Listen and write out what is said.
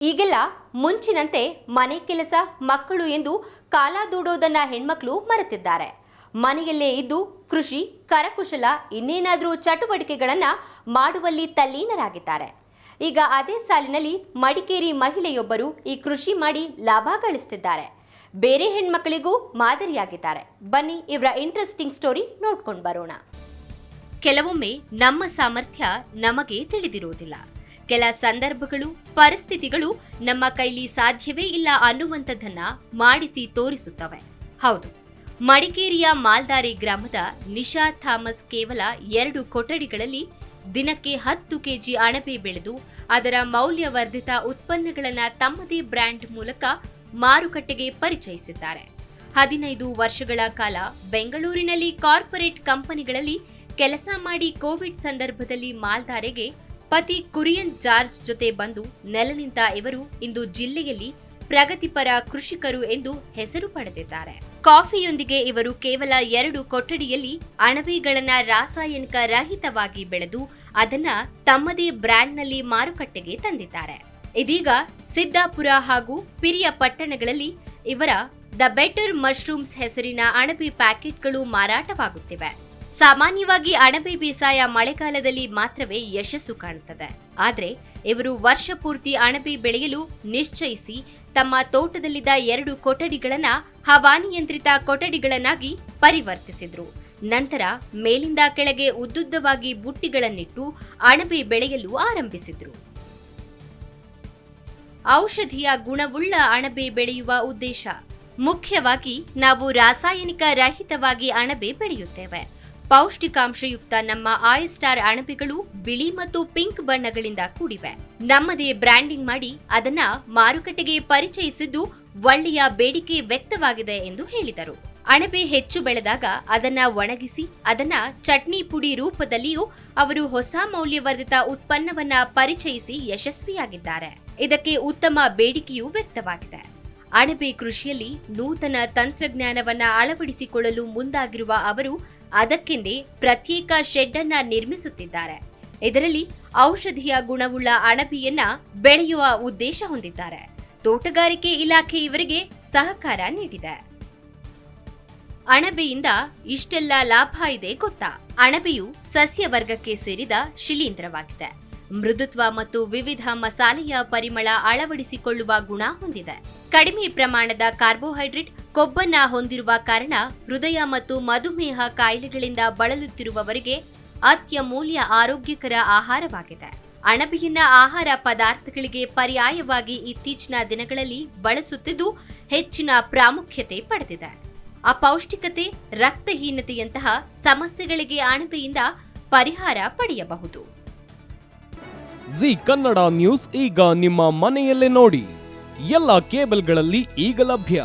ಈಗೆಲ್ಲ ಮುಂಚಿನಂತೆ ಮನೆ ಕೆಲಸ, ಮಕ್ಕಳು ಎಂದು ಕಾಲ ದೂಡೋದನ್ನ ಹೆಣ್ಮಕ್ಳು ಮರೆತಿದ್ದಾರೆ. ಮನೆಯಲ್ಲೇ ಇದ್ದು ಕೃಷಿ, ಕರಕುಶಲ, ಇನ್ನೇನಾದರೂ ಚಟುವಟಿಕೆಗಳನ್ನ ಮಾಡುವಲ್ಲಿ ತಲ್ಲೀನರಾಗಿದ್ದಾರೆ. ಈಗ ಅದೇ ಸಾಲಿನಲ್ಲಿ ಮಡಿಕೇರಿ ಮಹಿಳೆಯೊಬ್ಬರು ಈ ಕೃಷಿ ಮಾಡಿ ಲಾಭ ಗಳಿಸ್ತಿದ್ದಾರೆ. ಬೇರೆ ಹೆಣ್ಮಕ್ಳಿಗೂ ಮಾದರಿಯಾಗಿದ್ದಾರೆ. ಬನ್ನಿ ಇವರ ಇಂಟ್ರೆಸ್ಟಿಂಗ್ ಸ್ಟೋರಿ ನೋಡ್ಕೊಂಡು ಬರೋಣ. ಕೆಲವೊಮ್ಮೆ ನಮ್ಮ ಸಾಮರ್ಥ್ಯ ನಮಗೆ ತಿಳಿದಿರುವುದಿಲ್ಲ. ಕೆಲ ಸಂದರ್ಭಗಳು, ಪರಿಸ್ಥಿತಿಗಳು ನಮ್ಮ ಕೈಲಿ ಸಾಧ್ಯವೇ ಇಲ್ಲ ಅನ್ನುವಂಥದ್ದನ್ನ ಮಾಡಿಸಿ ತೋರಿಸುತ್ತವೆ. ಹೌದು, ಮಡಿಕೇರಿಯ ಮಾಲ್ದಾರಿ ಗ್ರಾಮದ ನಿಶಾ ಥಾಮಸ್ ಕೇವಲ ಎರಡು ಕೊಠಡಿಗಳಲ್ಲಿ ದಿನಕ್ಕೆ ಹತ್ತು ಕೆಜಿ ಅಣಬೆ ಬೆಳೆದು ಅದರ ಮೌಲ್ಯವರ್ಧಿತ ಉತ್ಪನ್ನಗಳನ್ನು ತಮ್ಮದೇ ಬ್ರ್ಯಾಂಡ್ ಮೂಲಕ ಮಾರುಕಟ್ಟೆಗೆ ಪರಿಚಯಿಸಿದ್ದಾರೆ. ಹದಿನೈದು ವರ್ಷಗಳ ಕಾಲ ಬೆಂಗಳೂರಿನಲ್ಲಿ ಕಾರ್ಪೊರೇಟ್ ಕಂಪನಿಗಳಲ್ಲಿ ಕೆಲಸ ಮಾಡಿ ಕೋವಿಡ್ ಸಂದರ್ಭದಲ್ಲಿ ಮಾಲ್ದಾರೆಗೆ ಪತಿ ಕುರಿಯನ್ ಜಾರ್ಜ್ ಜೊತೆ ಬಂದು ನೆಲನಿಂತ ಇವರು ಇಂದು ಜಿಲ್ಲೆಯಲ್ಲಿ ಪ್ರಗತಿಪರ ಕೃಷಿಕರು ಎಂದು ಹೆಸರು ಪಡೆದಿದ್ದಾರೆ. ಕಾಫಿಯೊಂದಿಗೆ ಇವರು ಕೇವಲ ಎರಡು ಕೊಠಡಿಯಲ್ಲಿ ಅಣಬೆಗಳನ್ನ ರಾಸಾಯನಿಕ ರಹಿತವಾಗಿ ಬೆಳೆದು ಅದನ್ನ ತಮ್ಮದೇ ಬ್ರ್ಯಾಂಡ್ನಲ್ಲಿ ಮಾರುಕಟ್ಟೆಗೆ ತಂದಿದ್ದಾರೆ. ಇದೀಗ ಸಿದ್ದಾಪುರ ಹಾಗೂ ಪಿರಿಯ ಪಟ್ಟಣಗಳಲ್ಲಿ ಇವರ ದ ಬೆಟರ್ ಮಶ್ರೂಮ್ಸ್ ಹೆಸರಿನ ಅಣಬೆ ಪ್ಯಾಕೆಟ್ಗಳು ಮಾರಾಟವಾಗುತ್ತಿವೆ. ಸಾಮಾನ್ಯವಾಗಿ ಅಣಬೆ ಬೇಸಾಯ ಮಳೆಗಾಲದಲ್ಲಿ ಮಾತ್ರವೇ ಯಶಸ್ಸು ಕಾಣುತ್ತದೆ ಆದರೆ, ಇವರು ವರ್ಷ ಪೂರ್ತಿ ಅಣಬೆ ಬೆಳೆಯಲು ನಿಶ್ಚಯಿಸಿ ತಮ್ಮ ತೋಟದಲ್ಲಿದ್ದ ಎರಡು ಕೊಠಡಿಗಳನ್ನ ಹವಾನಿಯಂತ್ರಿತ ಕೊಠಡಿಗಳನ್ನಾಗಿ ಪರಿವರ್ತಿಸಿದ್ರು. ನಂತರ ಮೇಲಿಂದ ಕೆಳಗೆ ಉದ್ದುದ್ದವಾಗಿ ಬುಟ್ಟಿಗಳನ್ನಿಟ್ಟು ಅಣಬೆ ಬೆಳೆಯಲು ಆರಂಭಿಸಿದ್ರು. ಔಷಧಿಯ ಗುಣವುಳ್ಳ ಅಣಬೆ ಬೆಳೆಯುವ ಉದ್ದೇಶ. ಮುಖ್ಯವಾಗಿ ನಾವು ರಾಸಾಯನಿಕ ರಹಿತವಾಗಿ ಅಣಬೆ ಬೆಳೆಯುತ್ತೇವೆ. ಪೌಷ್ಟಿಕಾಂಶಯುಕ್ತ ನಮ್ಮ ಐ ಸ್ಟಾರ್ ಅಣಬೆಗಳು ಬಿಳಿ ಮತ್ತು ಪಿಂಕ್ ಬಣ್ಣಗಳಿಂದ ಕೂಡಿವೆ. ನಮ್ಮದೇ ಬ್ರ್ಯಾಂಡಿಂಗ್ ಮಾಡಿ ಅದನ್ನ ಮಾರುಕಟ್ಟೆಗೆ ಪರಿಚಯಿಸಿದ್ದು ಒಳ್ಳೆಯ ಬೇಡಿಕೆ ವ್ಯಕ್ತವಾಗಿದೆ ಎಂದು ಹೇಳಿದರು. ಅಣಬೆ ಹೆಚ್ಚು ಬೆಳೆದಾಗ ಅದನ್ನ ಒಣಗಿಸಿ, ಅದನ್ನ ಚಟ್ನಿ ಪುಡಿ ರೂಪದಲ್ಲಿಯೂ ಅವರು ಹೊಸ ಮೌಲ್ಯವರ್ಧಿತ ಉತ್ಪನ್ನವನ್ನ ಪರಿಚಯಿಸಿ ಯಶಸ್ವಿಯಾಗಿದ್ದಾರೆ. ಇದಕ್ಕೆ ಉತ್ತಮ ಬೇಡಿಕೆಯೂ ವ್ಯಕ್ತವಾಗಿದೆ. ಅಣಬೆ ಕೃಷಿಯಲ್ಲಿ ನೂತನ ತಂತ್ರಜ್ಞಾನವನ್ನ ಅಳವಡಿಸಿಕೊಳ್ಳಲು ಮುಂದಾಗಿರುವ ಅವರು ಅದಕ್ಕೆಂದೇ ಪ್ರತ್ಯೇಕ ಶೆಡ್ ಅನ್ನ ನಿರ್ಮಿಸುತ್ತಿದ್ದಾರೆ. ಇದರಲ್ಲಿ ಔಷಧಿಯ ಗುಣವುಳ್ಳ ಅಣಬಿಯನ್ನ ಬೆಳೆಯುವ ಉದ್ದೇಶ ಹೊಂದಿದ್ದಾರೆ. ತೋಟಗಾರಿಕೆ ಇಲಾಖೆ ಇವರಿಗೆ ಸಹಕಾರ ನೀಡಿದೆ. ಅಣಬೆಯಿಂದ ಇಷ್ಟೆಲ್ಲ ಲಾಭ ಇದೆ ಗೊತ್ತಾ? ಅಣಬೆಯು ಸಸ್ಯ ವರ್ಗಕ್ಕೆ ಸೇರಿದ ಶಿಲೀಂಧ್ರವಾಗಿದೆ. ಮೃದುತ್ವ ಮತ್ತು ವಿವಿಧ ಮಸಾಲೆಯ ಪರಿಮಳ ಅಳವಡಿಸಿಕೊಳ್ಳುವ ಗುಣ ಹೊಂದಿದೆ. ಕಡಿಮೆ ಪ್ರಮಾಣದ ಕಾರ್ಬೋಹೈಡ್ರೇಟ್ ಕೊಬ್ಬನ್ನ ಹೊಂದಿರುವ ಕಾರಣ ಹೃದಯ ಮತ್ತು ಮಧುಮೇಹ ಕಾಯಿಲೆಗಳಿಂದ ಬಳಲುತ್ತಿರುವವರಿಗೆ ಅತ್ಯಮೂಲ್ಯ ಆರೋಗ್ಯಕರ ಆಹಾರವಾಗಿದೆ. ಅಣಬೆಯನ್ನ ಆಹಾರ ಪದಾರ್ಥಗಳಿಗೆ ಪರ್ಯಾಯವಾಗಿ ಇತ್ತೀಚಿನ ದಿನಗಳಲ್ಲಿ ಬಳಸುತ್ತಿದ್ದು ಹೆಚ್ಚಿನ ಪ್ರಾಮುಖ್ಯತೆ ಪಡೆದಿದೆ. ಅಪೌಷ್ಟಿಕತೆ, ರಕ್ತಹೀನತೆಯಂತಹ ಸಮಸ್ಯೆಗಳಿಗೆ ಅಣಬೆಯಿಂದ ಪರಿಹಾರ ಪಡೆಯಬಹುದು. ಜಿ ಕನ್ನಡ ನ್ಯೂಸ್ ಈಗ ನಿಮ್ಮ ಮನೆಯಲ್ಲೇ ನೋಡಿ. ಎಲ್ಲ ಕೇಬಲ್ಗಳಲ್ಲಿ ಈಗ ಲಭ್ಯ.